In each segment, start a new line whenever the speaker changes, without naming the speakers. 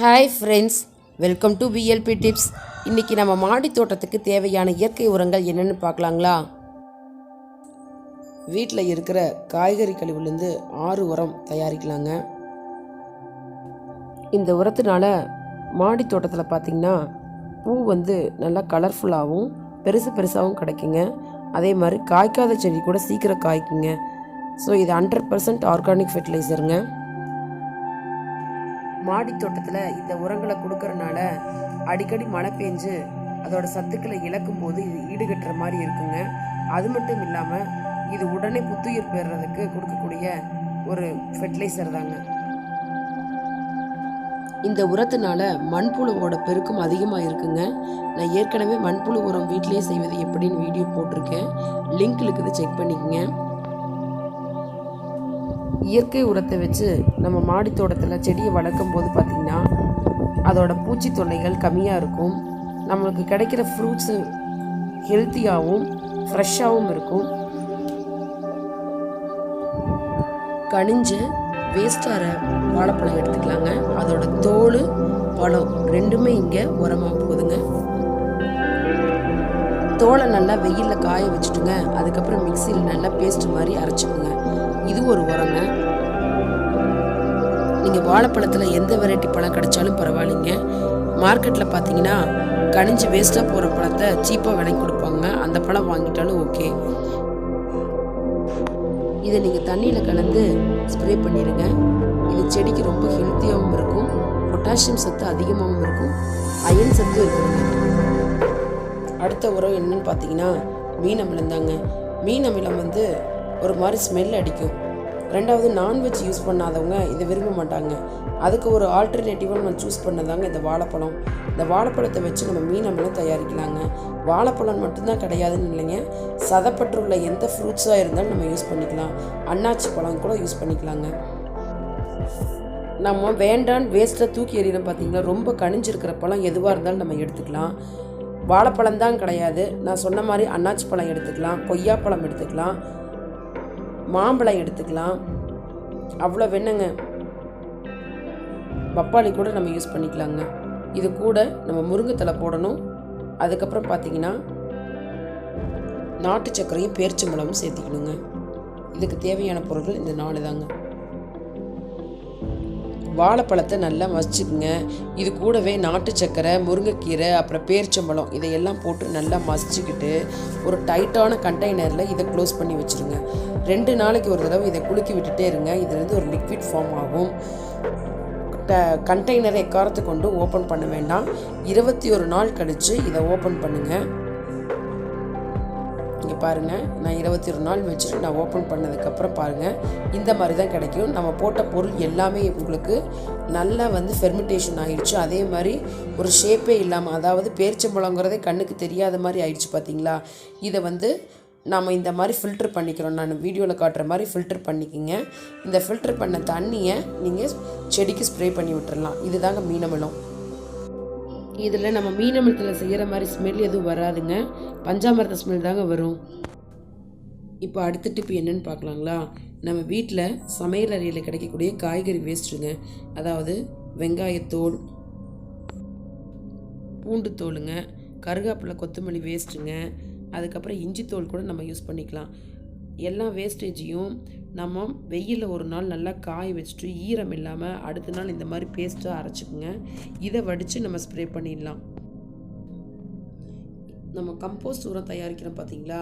Hi friends welcome to PLP tips இன்றைக்கி நம்ம மாடி தோட்டத்துக்கு தேவையான இயற்கை உரங்கள் என்னென்னு பார்க்கலாங்களா? வீட்டில் இருக்கிற காய்கறி கழிவுலேருந்து ஆறு உரம் தயாரிக்கலாங்க. இந்த உரத்தினால மாடி தோட்டத்தில் பார்த்திங்கன்னா பூ வந்து நல்லா கலர்ஃபுல்லாகவும் பெருசு பெருசாகவும் கிடைக்குங்க. அதே மாதிரி காய்க்காத செடி கூட சீக்கிரம் காய்க்குங்க. ஸோ இது ஹண்ட்ரட் பர்சன்ட் ஆர்கானிக் ஃபெர்டிலைசருங்க மாடி தோட்டத்தில் இந்த உரங்களை கொடுக்கறனால அடிக்கடி மழை பெஞ்சு அதோட சத்துக்களை இழக்கும் போது இது ஈடுகட்டுற மாதிரி இருக்குங்க. அது மட்டும் இல்லாமல் இது உடனே புத்துயிர் பெறுறதுக்கு கொடுக்கக்கூடிய ஒரு ஃபெர்டிலைசர் தாங்க. இந்த உரத்தினால மண்புழுவோட பெருக்கம் அதிகமாக இருக்குங்க. நான் ஏற்கனவே மண்புழு உரம் வீட்டிலேயே செய்வது எப்படின்னு வீடியோ போட்டிருக்கேன். லிங்க் இருக்குது செக் பண்ணிக்கங்க. இயற்கை உரத்தை வச்சு நம்ம மாடி தோட்டத்தில் செடியை வளர்க்கும் போது பார்த்திங்கன்னா அதோட பூச்சி தொல்லைகள் கம்மியாக இருக்கும். நம்மளுக்கு கிடைக்கிற ஃப்ரூட்ஸு ஹெல்த்தியாகவும் ஃப்ரெஷ்ஷாகவும் இருக்கும். கனிஞ்ச வேஸ்டார வாழைப்பழம் எடுத்துக்கலாங்க. அதோட தோல் பழம் ரெண்டுமே இங்கே உரமாக போகுதுங்க. தோலை நல்லா வெயிலில் காய வச்சுட்டுங்க. அதுக்கப்புறம் மிக்சியில் நல்லா பேஸ்ட் மாதிரி அரைச்சிக்குங்க. இது ஒரு உரங்க. நீங்கள் வாழைப்பழத்தில் எந்த வெரைட்டி பழம் கிடைச்சாலும் பரவாயில்லைங்க. மார்க்கெட்டில் பார்த்தீங்கன்னா கனிஞ்சு வேஸ்ட்டாக போகிற பழத்தை சீப்பாக விலைக்கு கொடுப்பாங்க. அந்த பழம் வாங்கிட்டாலும் ஓகே இதை நீங்கள் தண்ணியில் கலந்து ஸ்ப்ரே பண்ணிடுங்க இது செடிக்கு ரொம்ப ஹெல்த்தியாகவும் இருக்கும். பொட்டாசியம் சத்து அதிகமாகவும் இருக்கும். அயன் சத்து இருக்குங்க அடுத்த உரம் என்னன்னு பார்த்தீங்கன்னா மீன் அமிலம் தாங்க. மீன் அமிலம் வந்து ஒரு மாதிரி ஸ்மெல் அடிக்கும். ரெண்டாவது நான்வெஜ் யூஸ் பண்ணாதவங்க இதை விரும்ப மாட்டாங்க. அதுக்கு ஒரு ஆல்டர்னேட்டிவாக நம்ம சூஸ் பண்ணதாங்க இந்த வாழைப்பழம். இந்த வாழைப்பழத்தை வச்சு நம்ம மீன் அமிலம் தயாரிக்கலாங்க. வாழைப்பழம் மட்டும்தான் கிடையாதுன்னு இல்லைங்க. சதப்பற்றுள்ள எந்த ஃப்ரூட்ஸாக இருந்தாலும் நம்ம யூஸ் பண்ணிக்கலாம். அன்னாச்சி பழம் கூட யூஸ் பண்ணிக்கலாங்க. நம்ம வேண்டான் வேஸ்ட்டை தூக்கி எறிகிறோம் பார்த்தீங்களா ரொம்ப கணிஞ்சிருக்கிற பழம் எதுவாக இருந்தாலும் நம்ம எடுத்துக்கலாம். வாழைப்பழம் தான் கிடையாது. நான் சொன்ன மாதிரி அன்னாச்சி பழம் எடுத்துக்கலாம். கொய்யாப்பழம் எடுத்துக்கலாம். மாம்பழம் எடுத்துக்கலாம். அவ்வளோ வேணுங்க. பப்பாளி கூட நம்ம யூஸ் பண்ணிக்கலாங்க. இது கூட நம்ம முருங்கைத்தலை போடணும். அதுக்கப்புறம் பார்த்தீங்கன்னா நாட்டு சர்க்கரையும் பேரிச்சம்பழமும் சேர்த்திக்கணுங்க. இதுக்கு தேவையான பொருட்கள் இந்த நாலு தாங்க. வாழைப்பழத்தை நல்லா மசிச்சுக்குங்க. இது கூடவே நாட்டு சக்கரை முருங்கைக்கீரை அப்புறம் பேரிச்சம்பழம் இதையெல்லாம் போட்டு நல்லா மசிச்சுக்கிட்டு ஒரு டைட்டான கண்டெய்னரில் இதை க்ளோஸ் பண்ணி வச்சுருங்க. ரெண்டு நாளைக்கு ஒரு தடவை இதை குலுக்கி விட்டுட்டே இருங்க. இதுலேருந்து ஒரு லிக்விட் ஃபார்ம் ஆகும். கண்டெய்னரை எக்காரத்து கொண்டு ஓப்பன் பண்ண வேண்டாம். இருபத்தி ஒரு நாள் கழித்து இதை ஓப்பன் பண்ணுங்கள் பாருங்கள் நான் இருபத்தி ஒரு நாள் வச்சுட்டு நான் ஓப்பன் பண்ணதுக்கப்புறம் பாருங்கள் இந்த மாதிரி தான் கிடைக்கும். நம்ம போட்ட பொருள் எல்லாமே உங்களுக்கு நல்லா வந்து ஃபெர்மிட்டேஷன் ஆகிடுச்சு. அதே மாதிரி ஒரு ஷேப்பே இல்லாமல் அதாவது பேரிச்சம்பழங்கிறதே கண்ணுக்கு தெரியாத மாதிரி ஆயிடுச்சு பார்த்தீங்களா இதை வந்து நாம் இந்த மாதிரி ஃபில்டர் பண்ணிக்கிறோம். நான் வீடியோவில் காட்டுற மாதிரி ஃபில்டர் பண்ணிக்கிங்க. இந்த ஃபில்டர் பண்ண தண்ணியை நீங்கள் செடிக்கு ஸ்ப்ரே பண்ணி விட்டுறலாம். இதுதாங்க மீனமிலம் இதில் நம்ம மீனமிலத்தில் செய்கிற மாதிரி ஸ்மெல் எதுவும் வராதுங்க. பஞ்சாமிரத ஸ்மெல் தாங்க வரும். இப்போ அடுத்த டிப் என்னன்னு பார்க்கலாங்களா? நம்ம வீட்டில் சமையல் அறையில் கிடைக்கக்கூடிய காய்கறி வேஸ்ட்டுங்க அதாவது வெங்காயத்தோல் பூண்டு தோலுங்க கொத்தமல்லி வேஸ்ட்டுங்க அதுக்கப்புறம் இஞ்சி தோல் கூட நம்ம யூஸ் பண்ணிக்கலாம். எல்லா வேஸ்டேஜையும் நம்ம வெயிலில் ஒரு நாள் நல்லா காய வச்சுட்டு ஈரம் இல்லாமல் அடுத்த நாள் இந்த மாதிரி பேஸ்ட்டாக அரைச்சிக்கோங்க. இதை வடித்து நம்ம ஸ்ப்ரே பண்ணிடலாம். நம்ம கம்போஸ்ட் உரம் தயாரிக்கிறோம் பார்த்தீங்களா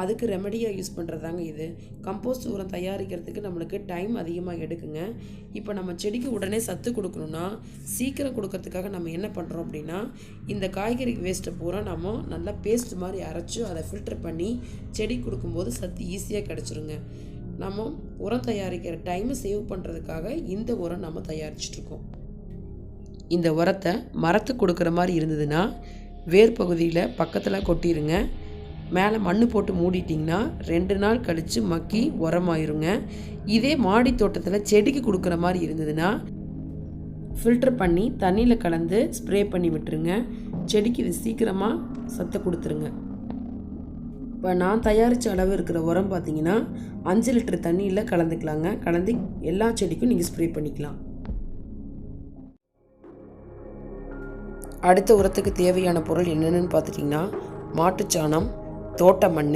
அதுக்கு ரெமடியாக யூஸ் பண்ணுறதாங்க இது. கம்போஸ்ட் உரம் தயாரிக்கிறதுக்கு நம்மளுக்கு டைம் அதிகமாக எடுக்குங்க. இப்போ நம்ம செடிக்கு உடனே சத்து கொடுக்கணுன்னா சீக்கிரம் கொடுக்கறதுக்காக நம்ம என்ன பண்ணுறோம் அப்படின்னா இந்த காய்கறி வேஸ்ட்டை பூரா நம்ம நல்லா பேஸ்ட் மாதிரி அரைச்சி அதை ஃபில்டர் பண்ணி செடி கொடுக்கும்போது சத்து ஈஸியாக கிடச்சிருங்க. நம்ம உரம் தயாரிக்கிற டைமை சேவ் பண்ணுறதுக்காக இந்த உரம் நம்ம தயாரிச்சிட்ருக்கோம் இந்த உரத்தை மரத்துக்கு கொடுக்குற மாதிரி இருந்ததுன்னா வேர் பகுதியில் பக்கத்தில் கொட்டிடுங்க மேலே மண் போட்டு மூடிட்டிங்கன்னா ரெண்டு நாள் கழித்து மக்கி உரமாயிருங்க. இதே மாடி தோட்டத்தில் செடிக்கு கொடுக்குற மாதிரி இருந்ததுன்னா ஃபில்டர் பண்ணி தண்ணியில் கலந்து ஸ்ப்ரே பண்ணி விட்டுருங்க. செடிக்கு இது சீக்கிரமாக சத்தை கொடுத்துருங்க. இப்போ நான் தயாரித்த அளவு இருக்கிற உரம் பார்த்தீங்கன்னா அஞ்சு லிட்டர் தண்ணியில் கலந்துக்கலாங்க. கலந்து எல்லா செடிக்கும் நீங்கள் ஸ்ப்ரே பண்ணிக்கலாம். அடுத்த உரத்துக்கு தேவையான பொருள் என்னென்னு பார்த்துட்டிங்கன்னா மாட்டுச்சாணம் தோட்ட மண்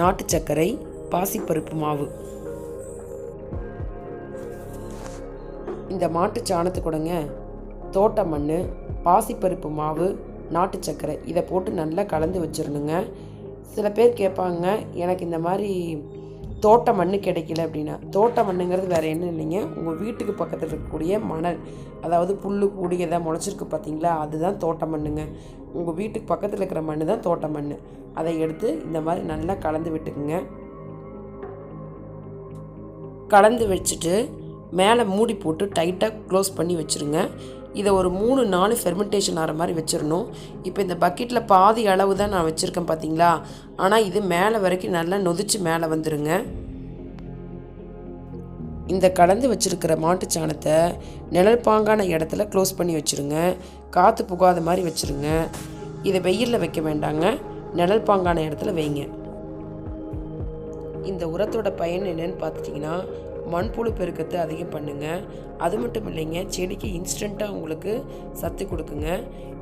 நாட்டு சர்க்கரை பாசிப்பருப்பு மாவு. இந்த மாட்டு சாணத்துக்கூடங்க தோட்ட மண் பாசிப்பருப்பு மாவு நாட்டு சர்க்கரை இதை போட்டு நல்லா கலந்து வச்சிடணுங்க சில பேர் கேட்பாங்க எனக்கு இந்த மாதிரி தோட்ட மண் கிடைக்கல அப்படின்னா. தோட்ட மண்ணுங்கிறது வேறு என்ன இல்லைங்க. உங்கள் வீட்டுக்கு பக்கத்தில் இருக்கக்கூடிய மணல் அதாவது புல் கூடி எதாவது முளைச்சிருக்கு பார்த்தீங்களா அதுதான் தோட்ட மண்ணுங்க. உங்கள் வீட்டுக்கு பக்கத்தில் இருக்கிற மண் தான் தோட்ட மண் அதை எடுத்து இந்த மாதிரி நல்லா கலந்து விட்டுக்குங்க. கலந்து வச்சுட்டு மேலே மூடி போட்டு டைட்டாக க்ளோஸ் பண்ணி வச்சுருங்க. இதை ஒரு மூணு நாலு ஃபெர்மெண்டேஷன் ஆகிற மாதிரி வச்சிடணும் இப்போ இந்த பக்கெட்டில் பாதி அளவு தான் நான் வச்சுருக்கேன் பார்த்தீங்களா ஆனால் இது மேலே வரைக்கும் நல்லா நொதிச்சு மேலே வந்துடுங்க இந்த கலந்து வச்சுருக்கிற மாட்டுச் சாணத்தை நிழல் பாங்கான இடத்துல க்ளோஸ் பண்ணி வச்சுருங்க. காற்று புகாத மாதிரி வச்சுருங்க. இதை வெயிலில் வைக்க வேண்டாங்க. நிழல் பாங்கான இடத்துல வைங்க. இந்த உரத்தோட பயன் என்னன்னு பார்த்துட்டிங்கன்னா மண்புழு பெருக்கத்தை அதிகம் பண்ணுங்க. அது மட்டும் இல்லைங்க செடிக்கு இன்ஸ்டண்ட்டாக உங்களுக்கு சத்து கொடுக்குங்க.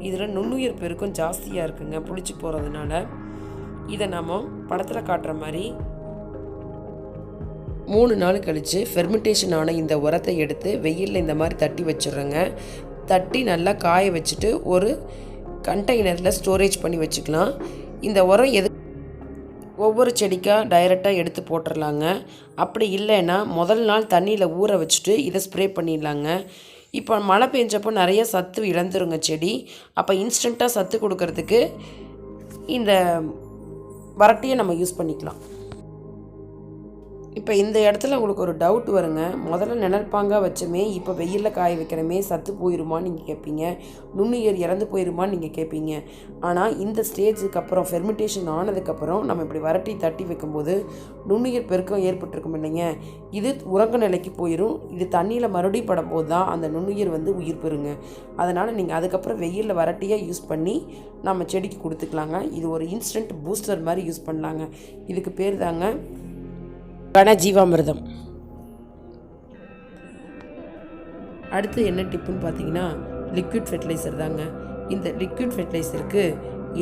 இதில் நுண்ணுயிர் பெருக்கம் ஜாஸ்தியாக இருக்குங்க புளிச்சு போகிறதுனால இதை நாம் படத்தில் காட்டுற மாதிரி மூணு நாள் கழித்து ஃபெர்மெண்டேஷன் ஆன இந்த உரத்தை எடுத்து வெயிலில் இந்த மாதிரி தட்டி வச்சிடுறேங்க. தட்டி நல்லா காய வச்சுட்டு ஒரு கண்டெய்னரில் ஸ்டோரேஜ் பண்ணி வச்சுக்கலாம். இந்த உரம் எது ஒவ்வொரு செடிக்காக டைரெக்டாக எடுத்து போட்டுடலாங்க அப்படி இல்லைன்னா முதல் நாள் தண்ணியில் ஊற வச்சுட்டு இதை ஸ்ப்ரே பண்ணிடலாங்க. இப்போ மழை பெஞ்சப்போ நிறைய சத்து இழந்துருங்க செடி. அப்போ இன்ஸ்டண்ட்டாக சத்து கொடுக்கறதுக்கு இந்த வரட்டியை நம்ம யூஸ் பண்ணிக்கலாம். இப்போ இந்த இடத்துல உங்களுக்கு ஒரு டவுட் வருங்க. முதல்ல நிழற்பாங்காக வச்சோமே இப்போ வெயிலில் காய வைக்கிறமே சத்து போயிருமான்னு நீங்கள் கேட்பீங்க நுண்ணுயிர் இறந்து போயிருமான்னு நீங்கள் கேட்பீங்க ஆனால் இந்த ஸ்டேஜுக்கு அப்புறம் ஃபெர்மிட்டேஷன் ஆனதுக்கப்புறம் நம்ம இப்படி வரட்டி தட்டி வைக்கும்போது நுண்ணுயிர் பெருக்கம் ஏற்பட்டிருக்கும் இல்லைங்க. இது உறங்க நிலைக்கு போயிடும் இது தண்ணியில் மறுபடியும் படும்போது தான் அந்த நுண்ணுயிர் வந்து உயிர் பெறுங்க. அதனால் நீங்கள் அதுக்கப்புறம் வெயிலில் வரட்டியாக யூஸ் பண்ணி நம்ம செடிக்கு கொடுத்துக்கலாங்க. இது ஒரு இன்ஸ்டன்ட் பூஸ்டர் மாதிரி யூஸ் பண்ணலாங்க. இதுக்கு பேர் தாங்க கணஜீவாமிர்தம் அடுத்து என்ன டிப்புன்னு பார்த்தீங்கன்னா லிக்விட் ஃபெர்டிலைசர் தாங்க. இந்த லிக்விட் ஃபெர்டிலைசருக்கு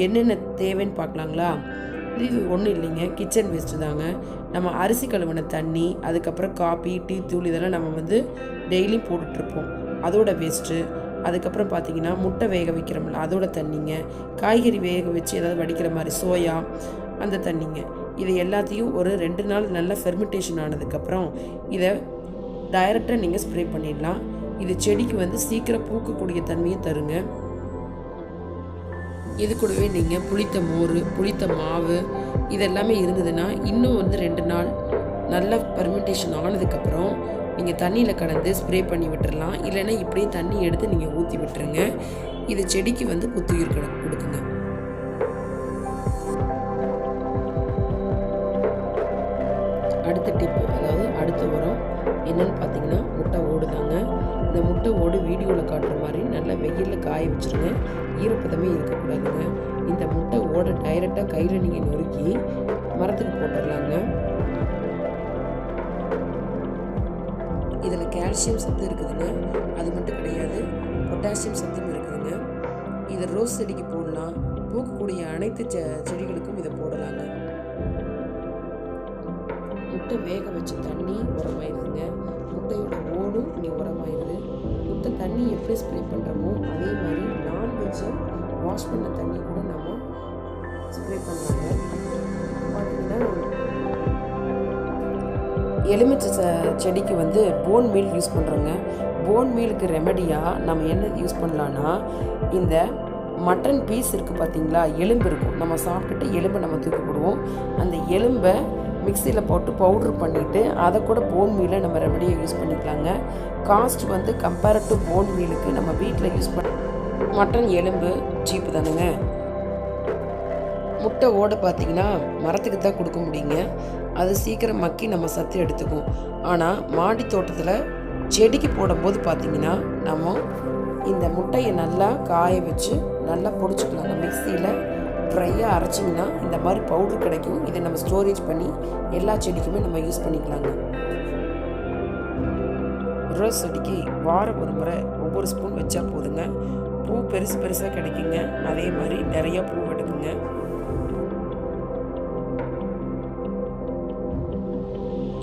என்னென்ன தேவைன்னு பார்க்கலாங்களா? இது ஒன்றும் இல்லைங்க கிச்சன் வேஸ்ட்டு தாங்க. நம்ம அரிசி கழுவின தண்ணி அதுக்கப்புறம் காபி டீ தூள் இதெல்லாம் நம்ம வந்து டெய்லியும் போட்டுட்ருப்போம். அதோட வேஸ்ட்டு அதுக்கப்புறம் பார்த்தீங்கன்னா முட்டை வேக வைக்கிறோம்ல அதோட தண்ணிங்க. காய்கறி வேக வச்சு ஏதாவது வடிக்கிற மாதிரி சோயா அந்த தண்ணிங்க. இது எல்லாத்தையும் ஒரு ரெண்டு நாள் நல்லா ஃபெர்மிட்டேஷன் ஆனதுக்கப்புறம் இதை டைரெக்டாக நீங்கள் ஸ்ப்ரே பண்ணிடலாம். இது செடிக்கு வந்து சீக்கிரம் பூக்கக்கூடிய தன்மையை தருங்க. இது கூடவே நீங்கள் புளித்த மோர் புளித்த மாவு இதெல்லாமே இருந்ததுன்னா இன்னும் வந்து ரெண்டு நாள் நல்லா ஃபெர்மெண்டேஷன் ஆனதுக்கப்புறம் நீங்கள் தண்ணியில் கலந்து ஸ்ப்ரே பண்ணி விட்டுறலாம். இல்லைன்னா இப்படியே தண்ணி எடுத்து நீங்கள் ஊற்றி விட்டுருங்க. இது செடிக்கு வந்து புத்துயிர் கொடு- கொடுக்குங்க. அடுத்த டிப்பு அதாவது அடுத்த உரம் என்னென்னு பார்த்தீங்கன்னா முட்டை ஓடு தாங்க இந்த முட்டை ஓடு வீடியோவில் காட்டுற மாதிரி நல்லா வெயிலில் காய வச்சுருங்க. ஈரப்பதமே இருக்கக்கூடாதுங்க. இந்த முட்டை ஓடை டைரெக்டாக கையில் நீங்கள் நொறுக்கி மரத்துக்கு போட்டுடலாங்க இதில் கால்சியம் சத்து இருக்குதுங்க. அது மட்டும் கிடையாது. பொட்டாசியம் சத்தும் இருக்குதுங்க. இதை ரோஸ் செடிக்கு போடலாம். பூக்கக்கூடிய அனைத்து செ செடிகளுக்கும் இதை போடலாங்க. முட்டை வேக வச்ச தண்ணி உரமாயிருதுங்க முட்டையோட ஓடும் நீ உரமாயிருது முட்டை தண்ணி எப்படி ஸ்ப்ரே பண்ணுறோமோ அதே மாதிரி நான்வெஜ்ஜை வாஷ் பண்ண தண்ணி கூட நம்ம ஸ்ப்ரே பண்ணுறாங்க பார்த்தீங்கன்னா எலுமிச்சை ச- செடிக்கு வந்து போன் மீல் யூஸ் பண்ணுறோங்க போன் மீலுக்கு ரெமடியாக நம்ம என்ன யூஸ் பண்ணலான்னா இந்த மட்டன் பீஸ் இருக்குது பார்த்தீங்களா எலும்பு இருக்கும். நம்ம சாப்பிட்டுட்டு எலும்பை நம்ம தூக்கி போடுவோம். அந்த எலும்பை மிக்சியில் போட்டு பவுட்ரு பண்ணிவிட்டு அதை கூட போன் மீலை நம்ம ரெமடியாக யூஸ் பண்ணிக்கலாங்க. காஸ்ட் வந்து கம்பேர்ட் டு போன் மீலுக்கு நம்ம வீட்டில் யூஸ் பண்ண மட்டன் எலும்பு சீப்பு தானுங்க. முட்டை ஓடை பார்த்தீங்கன்னா மரத்துக்கு தான் கொடுக்க முடியுங்க. அது சீக்கிரம் மக்கி நம்ம சத்து எடுத்துக்கும். ஆனால் மாடி தோட்டத்தில் செடிக்கு போடும்போது பார்த்தீங்கன்னா நம்ம இந்த முட்டையை நல்லா காய வச்சு நல்லா பிடிச்சிக்கலாங்க மிக்சியில். ட்ரையாக அரைச்சிங்கன்னா இந்த மாதிரி பவுடர் கிடைக்கும். இதை நம்ம ஸ்டோரேஜ் பண்ணி எல்லா செடிக்குமே நம்ம யூஸ் பண்ணிக்கலாங்க. ரோஸ் செடிக்கு வாரம் ஒரு முறை ஒவ்வொரு ஸ்பூன் வச்சா போதுங்க. பூ பெருசு பெருசாக கிடைக்குங்க. அதே மாதிரி நிறைய பூ எடுக்குங்க.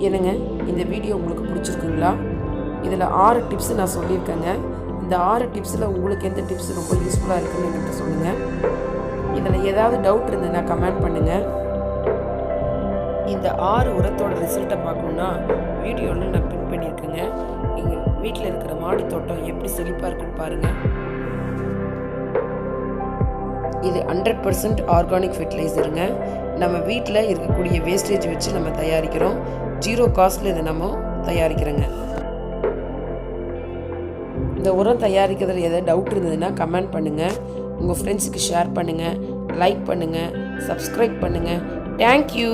என்னங்க இந்த வீடியோ உங்களுக்கு பிடிச்சிருக்குங்களா? இதில் ஆறு டிப்ஸ் நான் சொல்லியிருக்கேங்க. இந்த ஆறு டிப்ஸில் உங்களுக்கு எந்த டிப்ஸ் ரொம்ப யூஸ்ஃபுல்லாக இருக்குன்னு என்கிட்ட சொல்லுங்கள் இதில் ஏதாவது டவுட் இருந்ததுன்னா கமெண்ட் பண்ணுங்கள் இந்த ஆறு உரத்தோட ரிசல்ட்டை பார்க்கணுன்னா வீடியோவில் நான் பின் பண்ணியிருக்கேங்க. எங்கள் வீட்டில் இருக்கிற மாடி தோட்டம் எப்படி செழிப்பாக இருக்குன்னு பாருங்கள் இது ஹண்ட்ரட் பர்சன்ட் ஆர்கானிக் ஃபெர்டிலைசருங்க நம்ம வீட்டில் இருக்கக்கூடிய வேஸ்டேஜ் வச்சு நம்ம தயாரிக்கிறோம். ஜீரோ காஸ்ட்டில் இதை நம்ம தயாரிக்கிறோங்க. இந்த உரம் தயாரிக்கிறதுல எதாவது டவுட் இருந்ததுன்னா கமெண்ட் பண்ணுங்கள் உங்கள் ஃப்ரெண்ட்ஸுக்கு ஷேர் பண்ணுங்கள் லைக் பண்ணுங்கள் சப்ஸ்கிரைப் பண்ணுங்கள் தேங்க்யூ